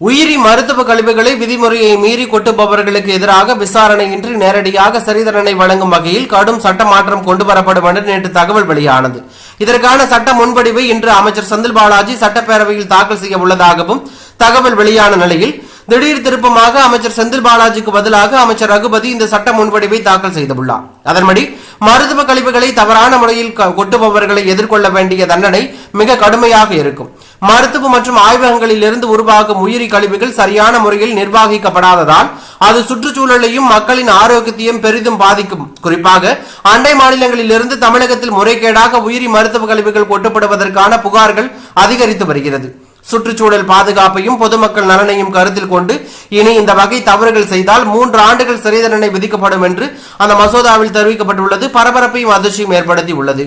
உயிரி மருத்துவ கழிவுகளை விதிமுறையை மீறி கொட்டுபவர்களுக்கு எதிராக விசாரணையின்றி நேரடியாக சரிதண்டனை வழங்கும் வகையில் கடும் சட்ட மாற்றம் கொண்டு வரப்படும் என்று நேற்று தகவல் வெளியானது. இதற்கான சட்ட முன்வடிவை இன்று அமைச்சர் செந்தில் பாலாஜி சட்டப்பேரவையில் தாக்கல் செய்ய உள்ளதாகவும் தகவல் வெளியான நிலையில் திடீர் திருப்பமாக அமைச்சர் செந்தில் பாலாஜிக்கு பதிலாக அமைச்சர் ரகுபதி இந்த சட்ட முன்வடிவை தாக்கல் செய்துள்ளார். அதன்படி மருத்துவ கழிவுகளை தவறான முறையில் கொட்டுபவர்களை எதிர்கொள்ள வேண்டிய தண்டனை மிக கடுமையாக இருக்கும். மருத்துவ மற்றும் ஆய்வகங்களில் இருந்து உருவாகும் உயிரி கழிவுகள் சரியான முறையில் நிர்வகிக்கப்படாததால் அது சுற்றுச்சூழலையும் மக்களின் ஆரோக்கியத்தையும் பெரிதும் பாதிக்கும். குறிப்பாக அண்டை மாநிலங்களில் இருந்து தமிழகத்தில் முறைகேடாக உயிரி மருத்துவ கழிவுகள் கொட்டப்படுவதற்கான புகார்கள் அதிகரித்து வருகிறது. சுற்றுச்சூழல் பாதுகாப்பையும் பொதுமக்கள் நலனையும் கருத்தில் கொண்டு இனி இந்த வகை தவறுகள் செய்தால் மூன்று ஆண்டுகள் சிறை தண்டனை விதிக்கப்படும் என்று அந்த மசோதாவில் தெரிவிக்கப்பட்டுள்ளது. பரபரப்பையும் அதிர்ச்சியும் ஏற்படுத்தி உள்ளது